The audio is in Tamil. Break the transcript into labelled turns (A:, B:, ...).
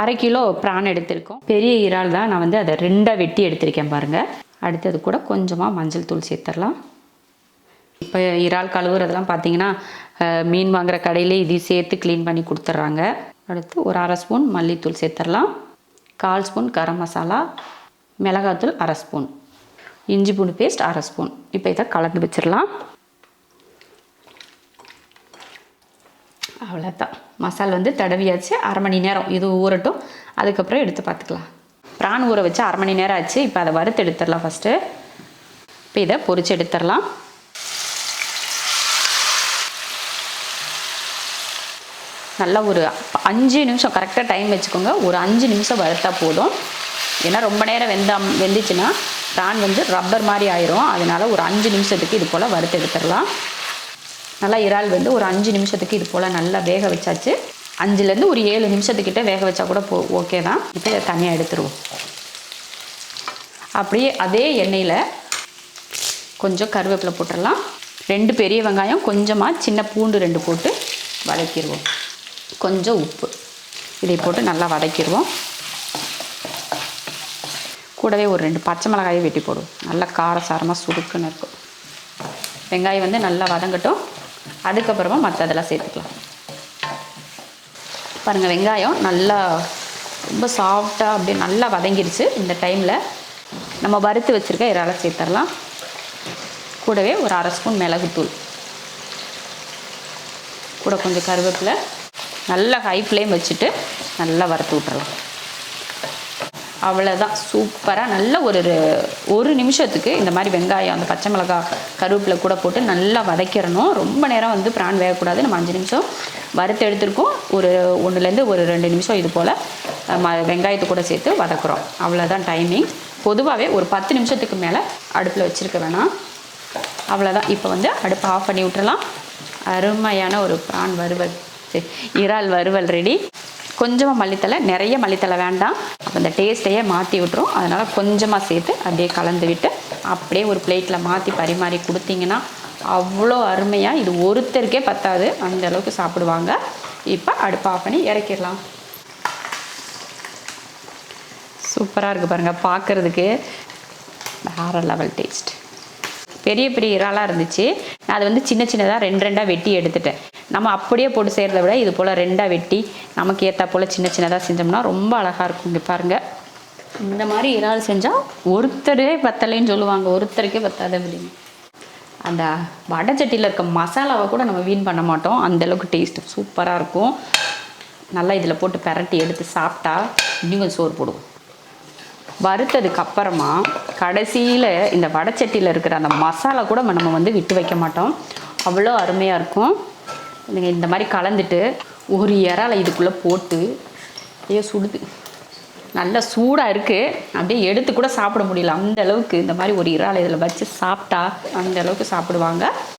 A: அரை கிலோ ப்ரான் எடுத்திருக்கோம். பெரிய இறால் தான். நான் வந்து அதை ரெண்டாக வெட்டி எடுத்திருக்கேன் பாருங்கள் அடுத்தது கூட கொஞ்சமாக மஞ்சள் தூள் சேர்த்துடலாம் இப்போ இறால் கழுவுறதெல்லாம் பார்த்தீங்கன்னா மீன் வாங்குற கடையிலே இதையும் சேர்த்து க்ளீன் பண்ணி கொடுத்துட்றாங்க அடுத்து ஒரு அரை ஸ்பூன் மல்லித்தூள் சேர்த்துடலாம் கால் ஸ்பூன் கரம் மசாலா மிளகாத்தூள் அரை ஸ்பூன். இஞ்சி பூண்டு பேஸ்ட் அரை ஸ்பூன். இப்போ இதை கலந்து வச்சிடலாம் அவ்வளோதான் மசால் வந்து தடவியாச்சு அரை மணி நேரம். இது ஊறட்டும். அதுக்கப்புறம் எடுத்து பார்த்துக்கலாம். ப்ரான் ஊற வச்சு அரை மணி நேரம் ஆச்சு. இப்போ அதை வறுத்து எடுத்துடலாம் ஃபஸ்ட்டு இப்போ இதை பொறிச்சு எடுத்துடலாம். நல்லா ஒரு அஞ்சு நிமிஷம் கரெக்டாக டைம் வச்சுக்கோங்க. ஒரு அஞ்சு நிமிஷம் வறுத்தா போதும். ஏன்னா ரொம்ப நேரம் வெந்தா வெந்துச்சுன்னா பிரான் வந்து ரப்பர் மாதிரி ஆயிரும். அதனால ஒரு அஞ்சு நிமிஷத்துக்கு இது போல் வறுத்து எடுத்துடலாம். நல்லா இறால் வந்து ஒரு அஞ்சு நிமிஷத்துக்கு இது போல் நல்லா வேக வச்சாச்சு. அஞ்சுலேருந்து ஒரு ஏழு நிமிஷத்துக்கிட்ட வேக வச்சா கூட போ ஓகே தான். இப்போ இதை தனியாக எடுத்துருவோம். அப்படியே அதே எண்ணெயில் கொஞ்சம் கருவேப்பிலை போட்டுடலாம். ரெண்டு பெரிய வெங்காயம் கொஞ்சமாக சின்ன பூண்டு ரெண்டு போட்டு வதக்கிடுவோம் கொஞ்சம் உப்பு. இதை போட்டு நல்லா வதக்கிடுவோம் கூடவே ஒரு ரெண்டு பச்சை மிளகாயை வெட்டி போடுவோம். நல்லா காரசாரமாக சுருக்குன்னு இருக்கும். வெங்காயம் வந்து நல்லா வதங்கட்டும். அதுக்கப்புறமா மற்றதெல்லாம் சேர்த்துக்கலாம். பாருங்கள் வெங்காயம் நல்லா ரொம்ப சாஃப்டாக அப்படியே நல்லா வதங்கிருச்சு. இந்த டைமில் நம்ம வறுத்து வச்சுருக்க இறால சேர்த்துடலாம் கூடவே ஒரு அரை ஸ்பூன் மிளகுத்தூள். கூட கொஞ்சம் கருவேப்பிலை. நல்லா ஹை ஃப்ளேம் வச்சுட்டு நல்லா வறுத்து விட்டுறலாம் அவ்வளோதான் சூப்பராக நல்ல ஒரு ஒரு நிமிஷத்துக்கு இந்த மாதிரி வெங்காயம் அந்த பச்சை மிளகாய் கருவேப்பிலை கூட போட்டு நல்லா வதக்கிடணும். ரொம்ப நேரம் வந்து பிரான் வேகக்கூடாது. நம்ம அஞ்சு நிமிஷம் வறுத்து எடுத்திருக்கோம். ஒரு ஒன்றுலேருந்து ஒரு ரெண்டு நிமிஷம் இது போல் ம வெங்காயத்தை கூட சேர்த்து வதக்குறோம். அவ்வளோதான் டைமிங் பொதுவாகவே ஒரு பத்து நிமிஷத்துக்கு மேலே அடுப்பில் வச்சுருக்க வேணாம். அவ்வளோதான் இப்போ வந்து அடுப்பை ஆஃப் பண்ணி விட்டுறலாம். அருமையான ஒரு ப்ரான் வறுவல். இறால் வறுவல் ரெடி கொஞ்சமாக மல்லித்தலை நிறைய மல்லித்தலை வேண்டாம். அப்போ இந்த டேஸ்ட்டையே மாற்றி விட்டுரும். அதனால் கொஞ்சமாக சேர்த்து அப்படியே கலந்து விட்டு அப்படியே ஒரு பிளேட்டில் மாற்றி பரிமாறி கொடுத்தீங்கன்னா அவ்வளோ அருமையாக இது ஒருத்தருக்கே பத்தாது. அந்த அளவுக்கு சாப்பிடுவாங்க. இப்போ அடுப்பு ஆஃப் பண்ணி இறக்கிடலாம். சூப்பராக இருக்குது பாருங்கள் பார்க்குறதுக்கு வேறு லெவல் டேஸ்ட் பெரிய பெரிய இறாலாக இருந்துச்சு. அது வந்து சின்ன சின்னதாக ரெண்டு ரெண்டாக வெட்டி எடுத்துட்டேன். நம்ம அப்படியே போட்டு செய்கிறத விட இது போல் ரெண்டாக வெட்டி நமக்கு ஏற்றா போல் சின்ன சின்னதாக செஞ்சோம்னா ரொம்ப அழகாக இருக்கும் இங்கே பாருங்கள் இந்த மாதிரி இறால் செஞ்சால் ஒருத்தரே பத்தலைன்னு சொல்லுவாங்க. ஒருத்தருக்கே பத்தாத அப்படின்னு அந்த வடை சட்டியில் இருக்க மசாலாவை கூட நம்ம வீண் பண்ண மாட்டோம். அந்தளவுக்கு டேஸ்ட் சூப்பராக இருக்கும். நல்லா இதில் போட்டு பிரட்டி எடுத்து சாப்பிட்டா இன்னும் கொஞ்சம் சோறு போடுவோம். வறுத்ததுக்கு அப்புறமா கடைசியில் இந்த வடைச்சட்டியில் இருக்கிற அந்த மசாலா கூட நம்ம வந்து விட்டு வைக்க மாட்டோம். அவ்வளோ அருமையாக இருக்கும். நீங்கள் இந்த மாதிரி கலந்துட்டு ஒரு இறாலை இதுக்குள்ளே போட்டு அப்படியே சுடுது. நல்லா சூடாக இருக்குது அப்படியே எடுத்து கூட சாப்பிட முடியல. அந்த அளவுக்கு இந்த மாதிரி ஒரு இறாலை இதில் வச்சு சாப்பிட்டா அந்த அளவுக்கு சாப்பிடுவாங்க.